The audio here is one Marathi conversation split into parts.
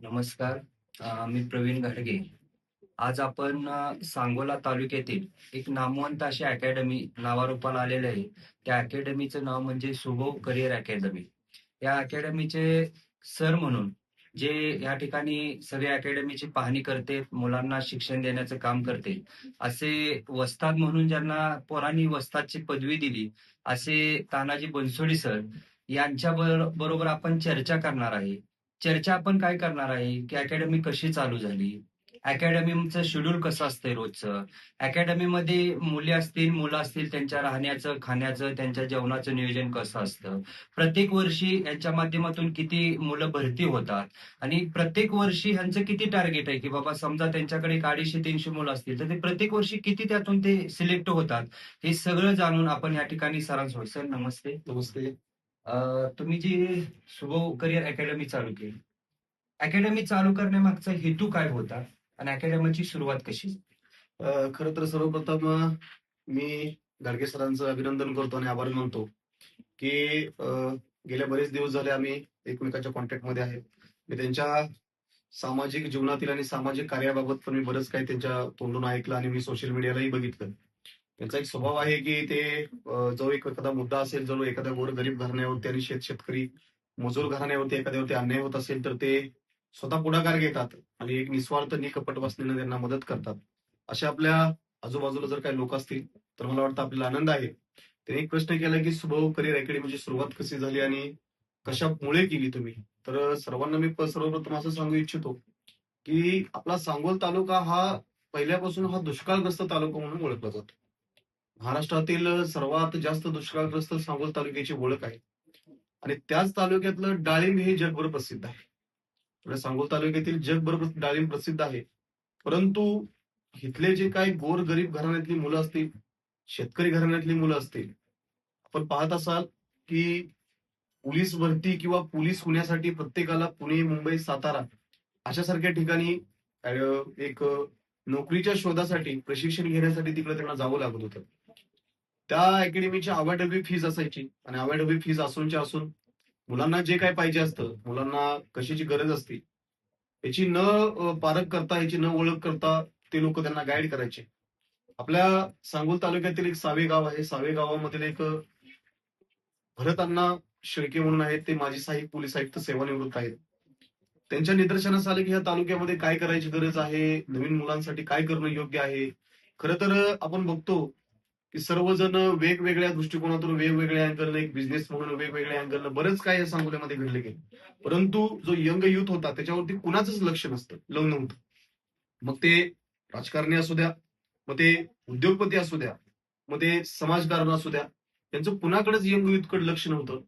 नमस्कार. मी प्रवीण घाडगे. आज आपण सांगोला तालुक्यातील एक नामवंत अशी अकॅडमी नावारूपाला आलेले आहे. त्या अकॅडमीचं नाव म्हणजे सुभो करिअर अकॅडमी या अकॅडमीचे सर म्हणून जे या ठिकाणी सगळ्या अकॅडमीची पाहणी करते मुलांना शिक्षण देण्याचं काम करते असे वस्ताद म्हणून ज्यांना पोरांनी वस्तादची पदवी दिली असे तानाजी बनसोडी सर यांच्या बरोबर आपण चर्चा करणार आहे. चर्चा आपण काय करणार आहे? की अकॅडमी कशी चालू झाली? अकॅडमीचं शेड्यूल कसं असतंय रोजचं? अकॅडमीमध्ये मुले असतील मुलं असतील त्यांच्या राहण्याचं खाण्याचं त्यांच्या जेवणाचं नियोजन कसं असतं? प्रत्येक वर्षी यांच्या माध्यमातून किती मुलं भरती होतात? आणि प्रत्येक वर्षी ह्यांचं किती टार्गेट आहे? की बाबा समजा त्यांच्याकडे एक अडीचशे तीनशे मुलं असतील तर ते प्रत्येक वर्षी किती त्यातून ते सिलेक्ट होतात? हे सगळं जाणून आपण या ठिकाणी सरांसोबत. सर नमस्ते. नमस्ते. अ, तुम्ही जी शुभ करिअर अकॅडमी चालू केली अकॅडमी चालू करण्यामागचा हेतू काय होता आणि अकॅडमीची सुरुवात कशी खर तर सर्वप्रथम अ, मी घाडगे सरांचं अभिनंदन करतो आणि आभार मानतो की अ, गेल्या बरेच दिवस झाले आम्ही एकमेकाच्या कॉन्टॅक्टमध्ये आहे. मी त्यांच्या सामाजिक जीवनातील आणि सामाजिक कार्याबाबत पण मी बरंच काही त्यांच्या तोंडून ऐकलं आणि मी सोशल मीडियालाही बघितलं. त्यांचा एक स्वभाव आहे की ते जो एक एखादा मुद्दा असेल जो एखाद्या गोर गरीब घराण्यावरती आणि शेत शेतकरी मजूर घराण्यावरती एखाद्यावरती अन्याय होत असेल तर ते स्वतः पुढाकार घेतात आणि एक निस्वार्थ निकपट वाचण्याने त्यांना मदत करतात. अशा आपल्या आजूबाजूला जर काही लोक असतील तर मला वाटतं आपल्याला आनंद आहे. त्यांनी एक प्रश्न केला की सुभव करिअर अकॅडमीची सुरुवात कशी झाली आणि कशामुळे केली तुम्ही? तर सर्वांना मी सर्वप्रथम असं सांगू इच्छितो की आपला सांगोल तालुका हा पहिल्यापासून हा दुष्काळग्रस्त तालुका म्हणून ओळखला जातो. महाराष्ट्रातील सर्वात जास्त दुष्काळग्रस्त सांगोल तालुक्याची ओळख आहे. आणि त्याच तालुक्यातलं डाळिंब हे जगभर प्रसिद्ध आहे. म्हणजे सांगोल तालुक्यातील जगभर डाळिंब प्रसिद्ध आहे. परंतु इथले जे काही गोर गरीब घराण्यातली मुलं असतील शेतकरी घराण्यातली मुलं असतील आपण पाहत असाल की पोलीस भरती किंवा पोलीस होण्यासाठी प्रत्येकाला पुणे मुंबई सातारा अशासारख्या ठिकाणी एक नोकरीच्या शोधासाठी प्रशिक्षण घेण्यासाठी तिकडे त्यांना जावं लागत होतं. त्या अकॅडमीची आवाढव्य फीज असायची. आणि आवाढव्य फीज असूनच्या असून मुलांना जे काय पाहिजे असतं मुलांना कशाची गरज असते याची न पारख करता याची न ओळख करता ते लोक त्यांना गाईड करायचे. आपल्या सांगोल तालुक्यातील एक सावे गाव आहे. सावे गावामधील एक भरतांना शेळके म्हणून आहेत. ते माजी सहाय्यक पोलीस आयुक्त सेवानिवृत्त आहेत. त्यांच्या निदर्शनास आले की ह्या तालुक्यामध्ये काय करायची गरज आहे? नवीन मुलांसाठी काय करणं योग्य आहे? खर तर आपण बघतो की सर्वजण वेगवेगळ्या दृष्टिकोनातून वेगवेगळ्या अँगलनं एक बिझनेस म्हणून वेगवेगळ्या अँगलनं बरंच काय या सांगोल्यामध्ये घडले गेले. परंतु जो यंग युथ होता त्याच्यावरती कुणाचंच लक्ष नसतं लग्न नव्हतं मग ते राजकारणी असू द्या मग ते उद्योगपती असू द्या मग ते समाजकारण असू द्या त्यांचं कुणाकडेच यंग युथकडे लक्ष नव्हतं.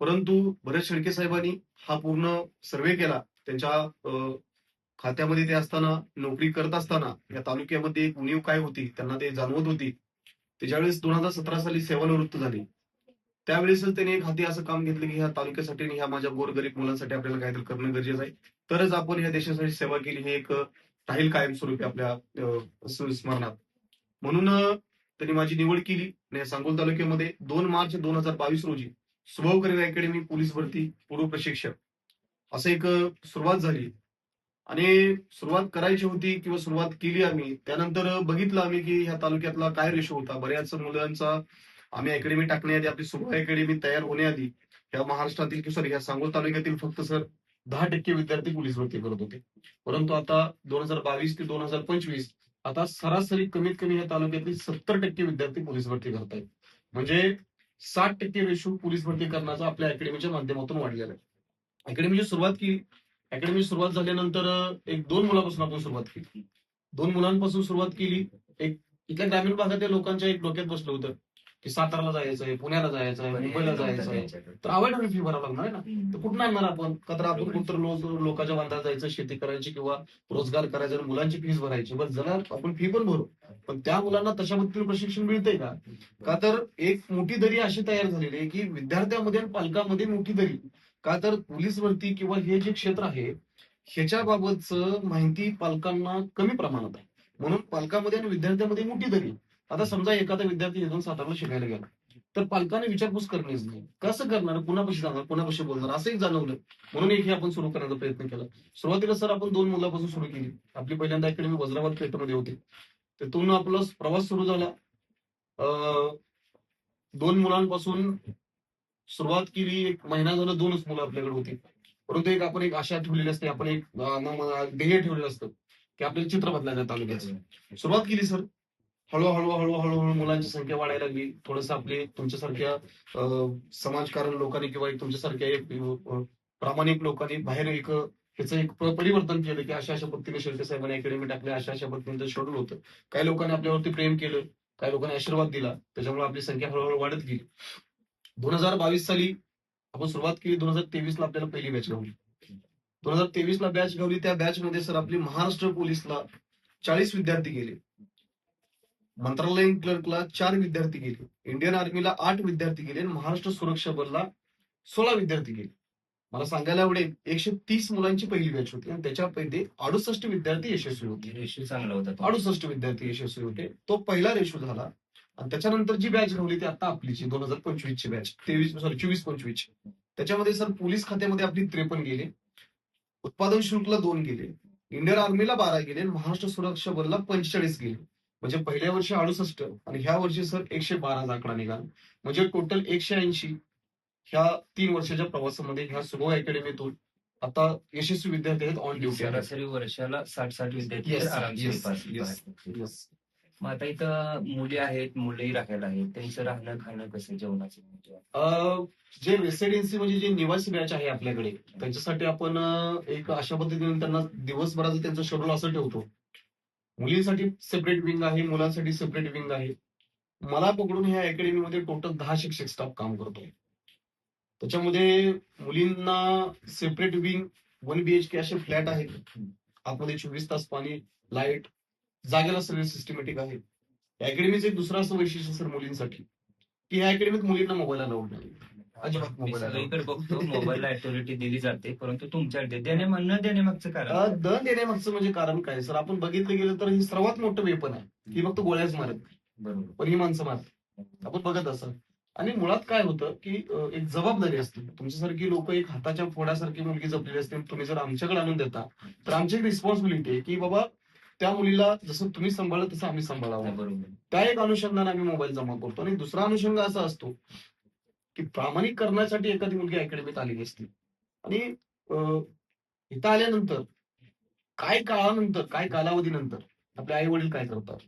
परंतु भरत शेळके साहेबांनी हा पूर्ण सर्वे केला. त्यांच्या अं, खात्यामध्ये ते असताना नोकरी करत असताना या तालुक्यामध्ये एक उणीव काय होती त्यांना ते जाणवत होती. ते ज्यावेळेस दोन हजार सतरा साली सेवानिवृत्त झाले त्यावेळेस त्यांनी एक हाती असं काम घेतलं की ह्या तालुक्यासाठी आणि ह्या माझ्या गोरगरीब मुलांसाठी आपल्याला काहीतरी करणं गरजेचं आहे. तरच आपण ह्या देशासाठी सेवा केली हे एक राहील कायमस्वरूपी आपल्या अं, स्मरणात म्हणून त्यांनी माझी निवड केली आणि सांगोल तालुक्यामध्ये दोन मार्च दोन हजार बावीस रोजी सुभाव करिअर अकॅडमी पोलीस भरती पूर्व प्रशिक्षक असं एक सुरुवात झाली. आणि सुरुवात करायची होती किंवा सुरुवात केली आम्ही त्यानंतर बघितलं आम्ही की ह्या तालुक्यातला काय रेशो होता. बऱ्याच मुलांचा आम्ही अकॅडमी टाकण्याआधी आपली सुभा अकॅडमी तयार होण्याआधी ह्या महाराष्ट्रातील किंवा सॉरी ह्या सांगोल तालुक्यातील फक्त सर दहा टक्के विद्यार्थी पोलीस भरती करत होते. परंतु आता दोन हजार बावीस ते दोन हजार पंचवीस आता सरासरी कमीत कमी या तालुक्यातील सत्तर टक्के विद्यार्थी पोलीस भरती करतायत. म्हणजे साठ टक्के रेशो पोलीस भरती करण्याचा आपल्या अकॅडमीच्या माध्यमातून वाढलेला आहे. अकॅडमीची सुरुवात केली अकॅडमी सुरुवात झाल्यानंतर एक दोन मुलापासून आपण सुरुवात केली. दोन मुलांपासून सुरुवात केली. एक इथल्या ग्रामीण भागातील लोकांच्या एक डोक्यात बसलं होतं की साताराला जायचं आहे पुण्याला जायचं आहे मुंबईला जायचं आहे तर आवड फी भरावं लागणार आहे ना? तर कुठं आणणार आपण? का तर आपण कुठं लोक लोकांच्या बांधात जायचं शेती करायची किंवा रोजगार करायचा आणि मुलांची फीस भरायची. बस जरा आपण फी पण भरू. पण त्या मुलांना तशा पद्धतीने प्रशिक्षण मिळतंय का? का तर एक मोठी दरी अशी तयार झालेली आहे की विद्यार्थ्यामध्ये आणि पालकामध्ये मोठी दरी. का तर पोलीस भरती किंवा हे जे क्षेत्र आहे ह्याच्या बाबतच माहिती पालकांना कमी प्रमाणात आहे. म्हणून पालकामध्ये आणि विद्यार्थ्यामध्ये मोठी दरी आता समजा एखादा विद्यार्थी इथून सातारला शिकायला गेला तर पालकांनी विचारपूस करणेच नाही. कसं करणार? कुणापाशी जाणार? कुणापाशी बोलणार? असं एक जाणवलं. म्हणून एक हे आपण सुरू करण्याचा प्रयत्न केला. सुरुवातीला सर आपण दोन मुलापासून सुरू केली. आपली पहिल्यांदा अकॅडमी वज्राबाद थिएटरमध्ये होती. तिथून आपला प्रवास सुरू झाला. अं, दोन मुलांपासून सुरुवात केली एक महिना झाला दोनच मुलं आपल्याकडे होती. परंतु एक आपण एक आशा ठेवलेली असते आपण एक ध्येय ठेवलेलं असतं की आपल्याला चित्र बदलायचं तालुक्याचं. सुरुवात केली सर. हळूहळू हळूहळू हळूहळू मुलांची संख्या वाढायला लागली. थोडस आपले तुमच्यासारख्या समाजकारण लोकांनी किंवा एक तुमच्यासारख्या एक प्रामाणिक लोकांनी बाहेर एक त्याचं एक परिवर्तन केलं की अशा अशा पद्धतीने शेळके साहेबांनी अकॅडमी टाकली अशा अशा पद्धतीने शेड्यूल होतं. काही लोकांनी आपल्यावरती प्रेम केलं काही लोकांनी आशीर्वाद दिला त्याच्यामुळे आपली संख्या हळूहळू वाढत गेली. दोन हजार बावीस साली आपण सुरुवात केली दोन हजार तेवीस ला आपल्याला पहिली बॅच गावली. दोन हजार तेवीस ला बॅच गावली त्या बॅच मध्ये सर आपली महाराष्ट्र पोलीसला चाळीस विद्यार्थी गेले. मंत्रालयीन क्लर्कला चार विद्यार्थी गेले. इंडियन आर्मीला आठ विद्यार्थी गेले आणि महाराष्ट्र सुरक्षा बलला सोळा विद्यार्थी गेले. मला सांगायला आवडेल एकशे तीस मुलांची पहिली बॅच होती आणि त्याच्यापैकी अडुसष्ट विद्यार्थी यशस्वी होते. अडुसष्ट विद्यार्थी यशस्वी होते. तो पहिला रेशो झाला आणि त्याच्यानंतर जी बॅच घडवली ती आता आपलीची दोन हजार पंचवीस ची बॅच. तेवीस सॉरी चोवीस पंचवीस ची त्याच्यामध्ये सर पोलीस खात्यामध्ये आपली त्रेपन्न गेले. उत्पादन शुल्कला दोन गेले. इंडियन आर्मीला बारा गेले. आणि महाराष्ट्र सुरक्षा बलला पंचेचाळीस गेले. म्हणजे पहिल्या वर्षी अडुसष्ट आणि ह्या वर्षी सर एकशे बारा आकडा निघाला. म्हणजे टोटल एकशे ऐंशी ह्या तीन वर्षाच्या प्रवासामध्ये ह्या सुगो अकॅडमीतून आता यशस्वी विद्यार्थी आहेत ऑन ड्युटी सरासरी वर्षाला साठ साठ विद्यार्थी मग आता इथं मुली आहेत मुलंही राहायला आहेत. त्यांचं राहणं खाणं कसं जेवणाचं? म्हणजे जे रेसिडेन्सी म्हणजे जे निवासी बॅच आहे आपल्याकडे त्यांच्यासाठी आपण एक अशा पद्धतीने त्यांना दिवसभराचं त्यांचं शेड्यूल असं ठेवतो. मुलींसाठी सेपरेट विंग आहे मुलांसाठी सेपरेट विंग आहे. मला पकडून ह्या अकॅडमीमध्ये टोटल दहा शिक्षक स्टाफ काम करतो. त्याच्यामध्ये मुलींना सेपरेट विंग वन बीएचके असे फ्लॅट आहेत. आतमध्ये चोवीस तास पाणी लाइट जागेला सगळे सिस्टमॅटिक आहे अकॅडमीचं एक दुसरं असं वैशिष्ट्य सर मुलींसाठी. की ह्या अकॅडमीत मुलींना मोबाईल अलाउड नाही. अजिबात मोबाईल बघतो ऍक्टिव्हिटी दिली जाते परंतु तुमच्याकडे देणे म्हणणं देण्यामागचं कारण दर देण्यामागचं म्हणजे कारण काय? सर आपण बघितलं गेलं तर ही सर्वात मोठं वेपन आहे. ही फक्त गोळ्याच मारत बरोबर. पण ही माणसं मारत आपण बघत असं आणि मुळात काय होतं की एक जबाबदारी असते. तुमच्यासारखी लोक एक हाताच्या फोडासारखी मुलगी जपलेली असते. तुम्ही जर आमच्याकडे आणून देता तर आमची एक रिस्पॉन्सिबिलिटी आहे की बाबा त्या मुलीला जसं तुम्ही सांभाळलं तसं आम्ही सांभाळावं. बरोबर. त्या एक अनुषंगाने आम्ही मोबाईल जमा करतो. आणि दुसरा अनुषंग असा असतो की प्रामाणिक करण्यासाठी एखादी मुलगी अकॅडमीत आलेली असते आणि इथं आल्यानंतर काय काळानंतर काय कालावधीनंतर आपले आई वडील काय करतात?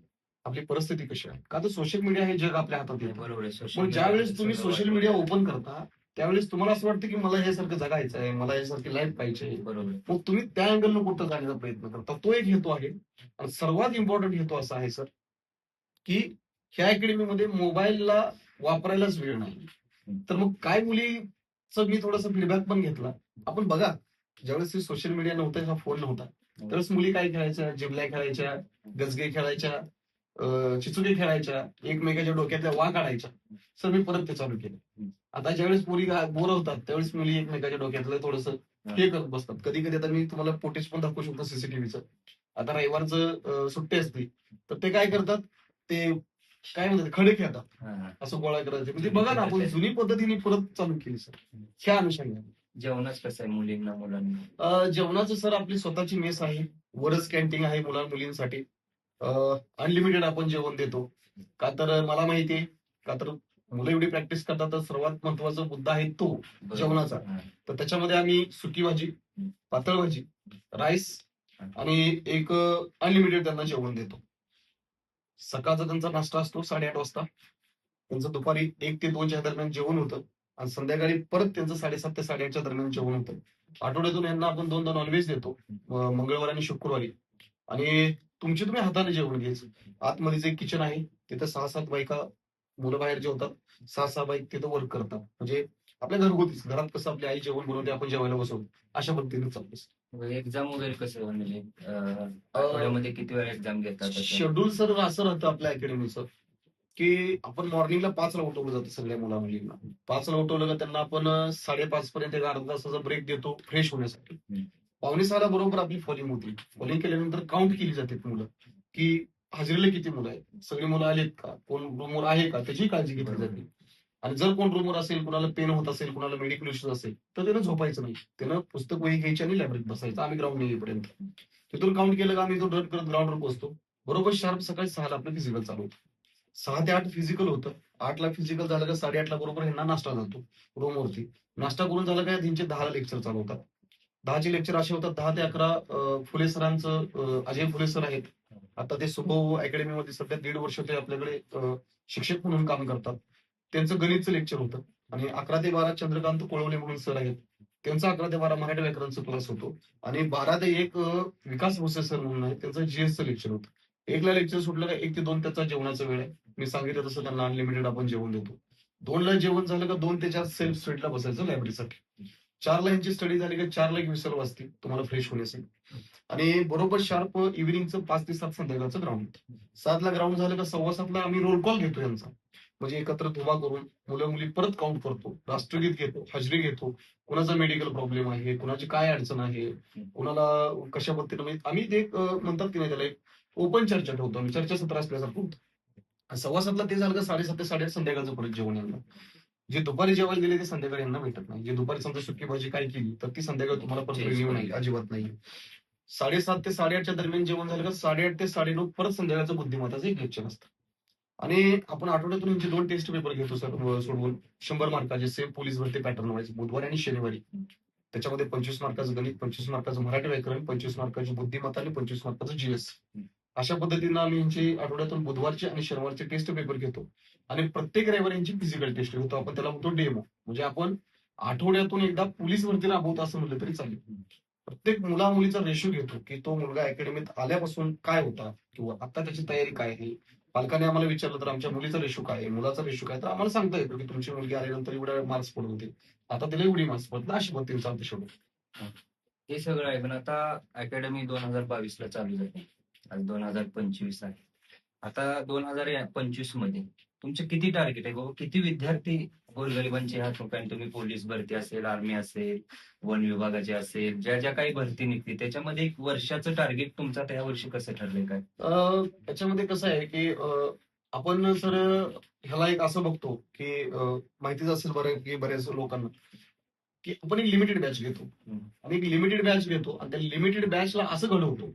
आपली परिस्थिती कशी आहे? का तर सोशल मीडिया हे जग आपल्या हातात येतं. बरोबर आहे. social मग ज्या media वेळेस तुम्ही सोशल मीडिया ओपन करता त्यावेळेस तुम्हाला असं वाटतं की मला हे सारखं जगायचं आहे मला यासारखी लाईफ पाहिजे बरोबर. मग तुम्ही त्या अँगलनं कुठं जाण्याचा प्रयत्न करता? तो एक हेतू आहे. आणि सर्वात इम्पॉर्टंट हेतू असा आहे सर की ह्या अकॅडमीमध्ये मोबाईलला वापरायलाच वेळ नाही. तर मग काय मुलीचं मी थोडासा फीडबॅक पण घेतला. आपण बघा ज्यावेळेस सोशल मीडिया नव्हता हा फोन नव्हता. त्यावेळेस मुली काय खेळायच्या? जिबल्या खेळायच्या गजगे खेळायच्या चिचुके खेळायच्या एकमेकाच्या डोक्यातल्या वा काढायच्या सर मी परत ते चालू केलं. आता ज्यावेळेस मुली बोर होतात त्यावेळेस मुली एकमेकाच्या डोक्यातलं थोडस हे. करत बसतात. कधी कधी आता मी तुम्हाला फुटेज पण दाखवू शकतो सीसीटीव्हीचं आता रविवारचं सुट्टी असते तर ते काय करतात ते काय म्हणतात खडे खेळतात. असं गोळा करायचे. म्हणजे बघा ना आपण जुनी पद्धतीने परत चालू केली सर. ह्या अनुषंगाने. जेवणच कसं आहे मुलींना मुलांना? जेवणाचं सर आपली स्वतःची मेस आहे. वरच कॅन्टीन आहे मुला मुलींसाठी. अनलिमिटेड आपण जेवण देतो. का तर मला माहिती आहे का तर मुलं एवढी प्रॅक्टिस करतात तर सर्वात महत्त्वाचा मुद्दा आहे तो. जेवणाचा. तर त्याच्यामध्ये आम्ही सुकी भाजी पातळ भाजी राईस आणि एक अनलिमिटेड त्यांना जेवण देतो. सकाळचा त्यांचा नाश्ता असतो साडेआठ वाजता. त्यांचं दुपारी एक ते दोनच्या दरम्यान जेवण होतं आणि संध्याकाळी परत त्यांचं साडेसात ते साडेआठच्या दरम्यान जेवण होतं. आठवड्यातून यांना आपण दोनदा नॉनव्हेज देतो मंगळवारी आणि शुक्रवारी. आणि तुमची तुम्ही हाताने जेवण घ्यायचं. आतमध्ये जे किचन आहे तिथं सहा सात बायका मुलं बाहेर जेवतात सहा सहा बाईक तिथं वर्क करतात. म्हणजे आपल्या घरगुतीच घरात कसं आपली आई जेवण बनवते आपण जेवायला बसवतो अशा पद्धतीने चालतं एक्झाम वगैरे कसं म्हणजे आठवड्यामध्ये किती वेळा एक्झाम घेतात? शेड्यूल सर असं राहतं आपल्या अकॅडमीचं की आपण मॉर्निंगला पाचला उठवलं जातं सगळ्या मुला मुलींना पाचला उठवलं का त्यांना आपण साडेपाच पर्यंत एक अर्धा तासाचा ब्रेक देतो फ्रेश होण्यासाठी. पावणे सहाला बरोबर आपली फॉलिंग होती. फॉलिंग केल्यानंतर काउंट केली जाते मुलं की हजेरीला किती मुलं आहेत? सगळी मुलं आलेत का? कोण रूमवर आहे का? त्याची काळजी घेतली जाते. आणि जर कोण रूमवर असेल कुणाला पेन होत असेल कुणाला मेडिकल इश्यूज असेल तर त्यानं झोपायचं नाही. त्यानं पुस्तक वही घ्यायची आणि लायब्ररीत बसायचं. आम्ही ग्राउंड येईपर्यंत. तिथून काउंट केलं का? आम्ही तो रन करत ग्राउंडवर पोहोचतो. बरोबर शार्प सकाळी सहाला आपलं फिजिकल चालू होतं. सहा ते आठ फिजिकल होतं. आठला फिजिकल झालं का साडेआठला बरोबर ह्यांना नाश्ता जातो. रूमवरती नाश्ता करून झालं का? त्यांचे दहाला लेक्चर चालू होतात. दहाचे लेक्चर असे होतात. दहा ते अकरा फुले सरांचं अजय फुले सर आहेत. आता ते सुभव अकॅडमीमध्ये सध्या दीड वर्ष ते आपल्याकडे शिक्षक म्हणून काम करतात. त्यांचं गणितचं लेक्चर होतं. आणि अकरा ते बारा चंद्रकांत कोळवले म्हणून सर आहेत. त्यांचा अकरा ते बारा मराठी व्याकरणचा क्लास होतो. आणि बारा ते एक विकास भोसे सर म्हणून आहे त्यांचं जीएसचं लेक्चर होतं. एकला लेक्चर सुटलं का एक ते दोन त्याचा जेवणाचा वेळ आहे. मी सांगितलं तसं त्यांना अनलिमिटेड आपण जेवण देतो. दोनला जेवण झालं का दोन ते चार सेल्फ स्टडीला बसायचं लायब्ररीसाठी चारला यांची स्टडी झाली का चारला एक विसर असते तुम्हाला फ्रेश होण्यासाठी आणि बरोबर शार्प इव्हिनिंगचं पाच ते सात संध्याकाळचं ग्राउंड सातला ग्राउंड झालं का सव्वा सातला आम्ही रोल कॉल घेतो यांचा. म्हणजे एकत्र धुवा करून मुलं मुली परत काउंट करतो. राष्ट्रगीत घेतो हजरी घेतो. कुणाचा मेडिकल प्रॉब्लेम आहे कुणाची काय अडचण आहे कुणाला कशा पद्धतीने म्हणजे आम्ही ते म्हणतात की नाही त्याला एक ओपन चर्चा ठेवतो आम्ही. चर्चासत्र असल्यासारखं होतं. सव्वा सातला ते झालं का साडेसात ते साडेआठ संध्याकाळचं परत जेवण यांना जे दुपारी जेवायला गेले ते संध्याकाळी यांना भेटत नाही. जे दुपारी समजा सुकी भाजी काय केली तर ती संध्याकाळी तुम्हाला परत वेगळी नाही. अजिबात नाही. साडेसात ते साडेआठच्या दरम्यान जेवण झालं का साडेआठ ते साडेनऊ परत संध्याकाळचं बुद्धिमत्ताचं एक लेक्चर असतं आणि आपण आठवड्यातून यांचे दोन टेस्ट पेपर घेतो सर सोडवून. शंभर मार्काचे सेम पोलीस भरती पॅटर्न व्हायचे बुधवारी आणि शनिवारी. त्याच्यामध्ये पंचवीस मार्काचं गणित पंचवीस मार्काचं मराठी व्याकरण पंचवीस मार्काची बुद्धिमत्ता आणि पंचवीस मार्काचं जीएस अशा पद्धतीनं आम्ही यांची आठवड्यातून बुधवारचे आणि शनिवारचे टेस्ट पेपर घेतो. आणि प्रत्येक रविवारी यांची फिजिकल टेस्ट होतो. आपण त्याला म्हणतो डेमो म्हणजे आपण आठवड्यातून एकदा पोलीस भरती राबवतो असं म्हटलं तरी चालेल. प्रत्येक मुला मुलीचा रेशो घेतो की तो मुलगा अकॅडमीत आल्यापासून काय होता किंवा आता त्याची तयारी काय आहे? पालकाने आम्हाला विचारलं तर आमच्या मुलीचा रेशो काय आहे? मुलाचा रेशो काय तर आम्हाला सांगता येतो की तुमची मुलगी आल्यानंतर एवढ्या मार्क्स पडत होते. आता तिला एवढी मार्क्स पडत अशी पद्धतीने चालते शेवट हे सगळं आहे पण आता अकॅडमी दोन हजार बावीस ला चालू झाली. आज दोन हजार पंचवीस आहे. आता दोन हजार पंचवीसमध्ये तुमचे किती टार्गेट आहे? बाबा किती विद्यार्थी गोरगरिबांचे ह्या ठिकाणी तुम्ही पोलीस भरती असेल आर्मी असेल वन विभागाचे असेल ज्या ज्या काही भरती निघते त्याच्यामध्ये एक वर्षाचं टार्गेट तुमचं आता या वर्षी कसं ठरलंय काय? अं, त्याच्यामध्ये कसं आहे की आपण सर ह्याला एक असं बघतो की माहितीच असेल बरं की बऱ्याच लोकांना की आपण एक लिमिटेड बॅच घेतो. आणि एक लिमिटेड बॅच घेतो आणि त्या लिमिटेड बॅचला असं घडवतो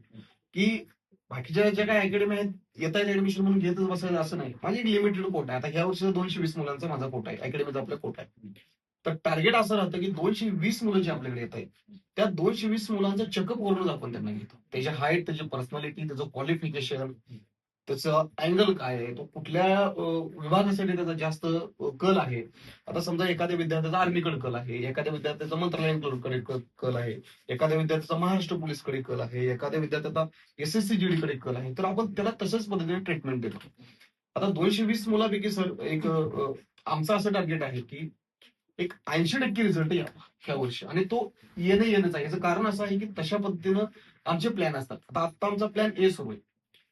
की बाकीच्या ज्या काही अकॅडमी आहेत येत येत ऍडमिशन म्हणून घेतच बसायचं असं नाही. माझी एक लिमिटेड कोट आहे. आता ह्या वर्षी दोनशे वीस मुलांचा माझा कोट आहे. अकॅडमीचा आपला कोट आहे. तर टार्गेट असं राहतं की दोनशे वीस मुलं जे आपल्याकडे येत आहेत त्या दोनशे वीस मुलांचा चेकअप करूनच आपण त्यांना घेतो. त्याची हाईट त्याची पर्सनॅलिटी त्याचं क्वालिफिकेशन त्याचा अँगल काय आहे? तो कुठल्या विभागासाठी त्याचा जास्त कल आहे? आता समजा एखाद्या विद्यार्थ्याचा आर्मीकडे कल आहे एखाद्या विद्यार्थ्याचा मंत्रालयाकडे कल आहे एखाद्या विद्यार्थ्याचा महाराष्ट्र पोलीसकडे कल आहे एखाद्या विद्यार्थ्याचा एसएससी जीडी कडे कल आहे तर आपण त्याला तशाच पद्धतीने ट्रीटमेंट देतो. आता दोनशे वीस मुलापैकी सर एक आमचा असं टार्गेट आहे की एक ऐंशी टक्के रिझल्ट यावा ह्या वर्षी. आणि तो येणं येणंच आहे. याचं कारण असं आहे की तशा पद्धतीनं आमचे प्लॅन असतात. आता आत्ता आमचा प्लॅन ए सुरू आहे.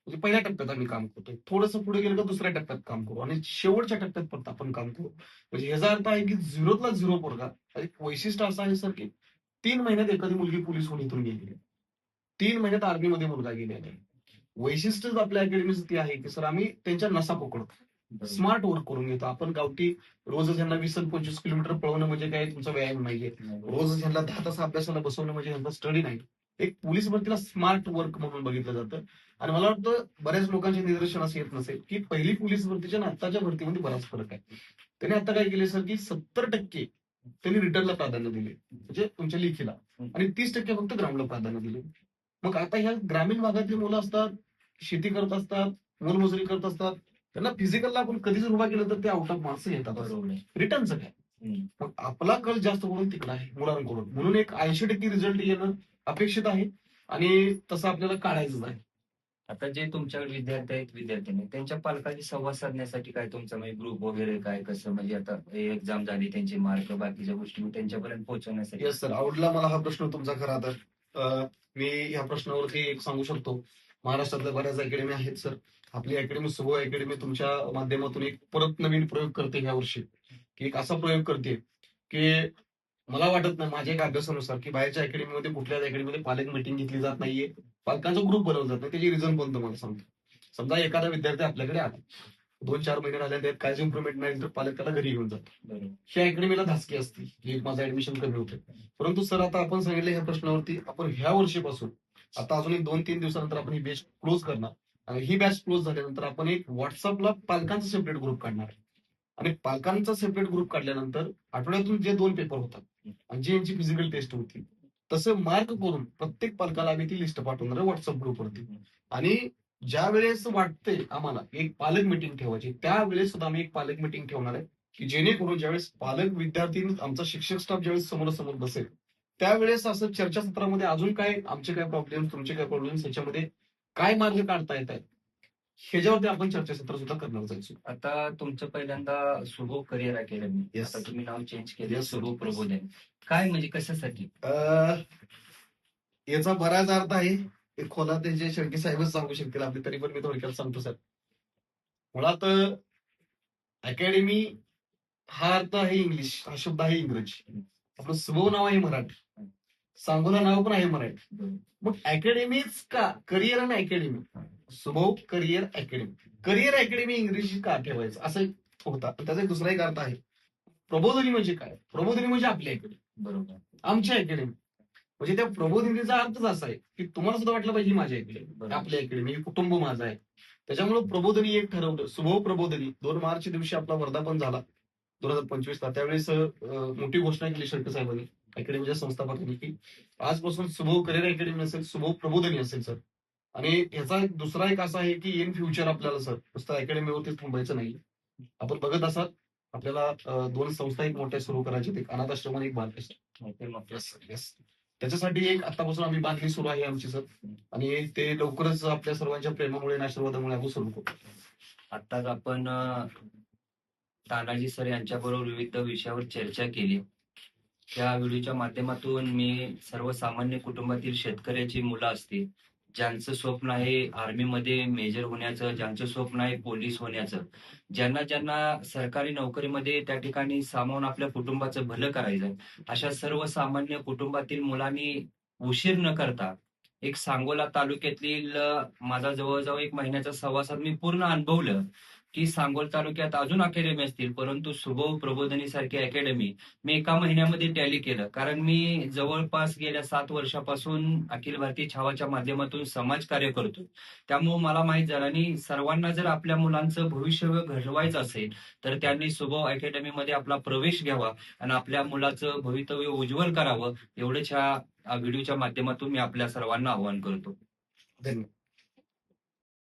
म्हणजे पहिल्या टप्प्यात आम्ही काम करतोय. थोडंसं पुढे गेलं का दुसऱ्या टप्प्यात काम करू. आणि शेवटच्या टप्प्यात परत आपण काम करू. म्हणजे ह्याचा अर्थ आहे की झिरोतला झिरो पोरगा एक वैशिष्ट्य असं आहे सर की तीन महिन्यात एखादी मुलगी पोलीस इथून गेली आहे. तीन महिन्यात आर्मीमध्ये मुलगा गेलेला आहे. वैशिष्ट्यच आपल्या अकॅडमीचं ते आहे की सर आम्ही त्यांच्या नसा पकडतो. स्मार्ट वर्क करून घेतो. आपण गावठी रोजच यांना वीस पंचवीस किलोमीटर पळवणं म्हणजे काय? तुमचा व्यायाम नाहीये. रोज यांना दहा तास अभ्यासाला बसवणं म्हणजे यांचा स्टडी नाही. एक पोलीस भरतीला स्मार्ट वर्क म्हणून बघितलं जातं. आणि मला वाटतं बऱ्याच लोकांचे निदर्शन असं येत नसेल की पहिली पोलीस भरतीच्या आणि आत्ताच्या भरतीमध्ये बराच फरक आहे. त्याने आता काय केले सर की सत्तर टक्के त्यांनी रिटर्नला प्राधान्य दिले म्हणजे तुमच्या लेखीला. आणि तीस टक्के फक्त ग्राउंडला प्राधान्य दिले मग आता ह्या ग्रामीण भागातली मुलं असतात शेती करत असतात मोलमजुरी करत असतात त्यांना फिजिकलला आपण कधी जर उभा केलं तर ते आउट ऑफ मार्क्स येतात. रिटर्नचं काय. मग आपला कल जास्त करून तिकडे आहे मुलांकडून. म्हणून एक ऐंशी टक्के रिझल्ट येणं अपेक्षित आहे. आणि तसं आपल्याला काढायचं आहे. आता जे तुमच्याकडे विद्यार्थी आहेत विद्यार्थ्यांनी त्यांच्या पालकांशी संवाद साधण्यासाठी काय तुमचा म्हणजे ग्रुप वगैरे काय कसं म्हणजे आता एक्झाम झाली त्यांचे मार्क बाकीच्या गोष्टी त्यांच्यापर्यंत पोहोचवण्यासाठी? येस सर आवडला मला हा प्रश्न तुमचा खरा तर. मी या प्रश्नावरती एक सांगू शकतो. महाराष्ट्रातल्या बऱ्याच अकॅडमी आहेत सर आपली अकॅडमी सुबो अकॅडमी तुमच्या माध्यमातून एक परत नवीन प्रयोग करते ह्या वर्षी. की एक असा प्रयोग करते की मला वाटत नाही माझ्या एका अभ्यासानुसार की बाहेरच्या अकॅडमीमध्ये कुठल्याच अकॅडमीमध्ये पालक मिटिंग घेतली जात नाहीये. पालकांचा ग्रुप बनवला जात नाही. त्याची रिझन पण तुम्हाला सांगतो? समजा एखादा विद्यार्थी आपल्याकडे आला. दोन चार महिने राहिले त्यात काहीच इम्प्रुव्हमेंट नाही तर पालक त्याला घरी घेऊन जातो ह्या अकॅडमीला धासकी असते की माझं ऍडमिशन कमी होते परंतु सर आता आपण सांगितलं ह्या प्रश्नावरती आपण ह्या वर्षीपासून आता अजून एक दोन तीन दिवसानंतर आपण ही बॅच क्लोज करणार. आणि ही बॅच क्लोज झाल्यानंतर आपण एक व्हॉट्सअपला पालकांचा सेपरेट ग्रुप काढणार. आणि पालकांचा सेपरेट ग्रुप काढल्यानंतर आठवड्यातून जे दोन पेपर होतात आणि जी यांची फिजिकल टेस्ट होती तसं मार्क करून प्रत्येक पालकाला आम्ही ती लिस्ट पाठवणार व्हॉट्सअप व्हॉट्सअप ग्रुपवरती आणि ज्या वेळेस वाटते आम्हाला एक पालक मिटिंग ठेवायची त्यावेळेस सुद्धा आम्ही एक पालक मिटिंग ठेवणार आहे की जेणेकरून ज्यावेळेस पालक विद्यार्थी आमचा शिक्षक स्टाफ ज्यावेळेस समोरासमोर बसेल त्यावेळेस असं चर्चासत्रामध्ये अजून काय आमचे काय प्रॉब्लेम तुमचे काय प्रॉब्लेम याच्यामध्ये काय मार्ग काढता येत आहेत ह्याच्यावरती आपण चर्चासत्र सुद्धा करणार जायचो. आता तुमचं पहिल्यांदा शुभो करिअर अकॅडमी Yes. आता तुम्ही नाव चेंज केले Yes, sir. शुभो प्रबोधन. काय म्हणजे कशासाठी? अं, याचा बराच अर्थ आहे. ते खोला त्यांचे शेळके साहेबच सांगू शकतील आपले तरी पण मी थोडक्यात सांगतो सर मुळात अकॅडमी हा अर्थ आहे इंग्लिश हा शब्द आहे इंग्रजी. आपलं सुभव नाव आहे मराठी. सांगोला नाव पण आहे मराठी बरोबर. मग अकॅडमीच का? करिअर आणि अकॅडमी सुभव करिअर अकॅडमी करिअर अकॅडमी इंग्रजी का ठेवायचं? असं होता. पण त्याचा एक दुसरा एक अर्थ आहे. प्रबोधनी म्हणजे काय? प्रबोधनी म्हणजे आपली अकॅडमी बरोबर. आमची अकॅडमी म्हणजे त्या प्रबोधिनीचा अर्थच असा आहे की तुम्हाला सुद्धा वाटलं पाहिजे ही माझी अकॅडमी बरोबर. आपली अकॅडमी कुटुंब माझं आहे. त्याच्यामुळे प्रबोधनी एक ठरवलं. सुभव प्रबोधनी. दोन मार्च दिवशी आपला वर्धापन झाला. दोन हजार पंचवीस ला त्यावेळेस मोठी घोषणा केली शेळके साहेबांनी. अकॅडमीच्या संस्थापकांनी की आजपासून सुभव करिअर अकॅडमी असेल सुभव प्रबोधनी असेल सर. आणि ह्याचा एक दुसरा एक असा आहे की इन फ्युचर आपल्याला सर नुसतं अकॅडमीवरतीच थांबायचं नाही. आपण बघत असाल आपल्याला दोन संस्था एक मोठ्या सुरू करायच्या एक अनाथ आश्रम आणि एक येस त्याच्यासाठी एक आतापासून आम्ही बांधणी सुरू आहे आमची सर. आणि ते लवकरच आपल्या सर्वांच्या प्रेमामुळे आणि आशीर्वादामुळे आपण सुरू करू आताच आपण तानाजी सर यांच्याबरोबर विविध विषयावर चर्चा केली. त्या व्हिडिओच्या माध्यमातून मी सर्वसामान्य कुटुंबातील शेतकऱ्याची मुलं असतील ज्यांचं स्वप्न आहे आर्मीमध्ये मेजर होण्याचं ज्यांचं स्वप्न आहे पोलीस होण्याचं ज्यांना ज्यांना सरकारी नोकरीमध्ये त्या ठिकाणी सामावून आपल्या कुटुंबाचं भलं करायचं अशा सर्वसामान्य कुटुंबातील मुलांनी उशीर न करता एक सांगोला तालुक्यातील माझा जवळजवळ एक महिन्याचा सहवासात मी पूर्ण अनुभवलं. की सांगोल तालुक्यात अजून अकॅडमी असतील परंतु सुभव प्रबोधनी सारखी अकॅडमी मी एका महिन्यामध्ये टॅली केलं. कारण मी जवळपास गेल्या सात वर्षापासून अखिल भारतीय छावाच्या माध्यमातून समाज कार्य करतो त्यामुळे मला माहीत झालं आणि सर्वांना जर आपल्या मुलांचं भविष्य घडवायचं असेल तर त्यांनी सुभव अकॅडमीमध्ये आपला प्रवेश घ्यावा आणि आपल्या मुलाचं भवितव्य उज्ज्वल करावं एवढंच ह्या व्हिडिओच्या माध्यमातून मी आपल्या सर्वांना आवाहन करतो. धन्यवाद.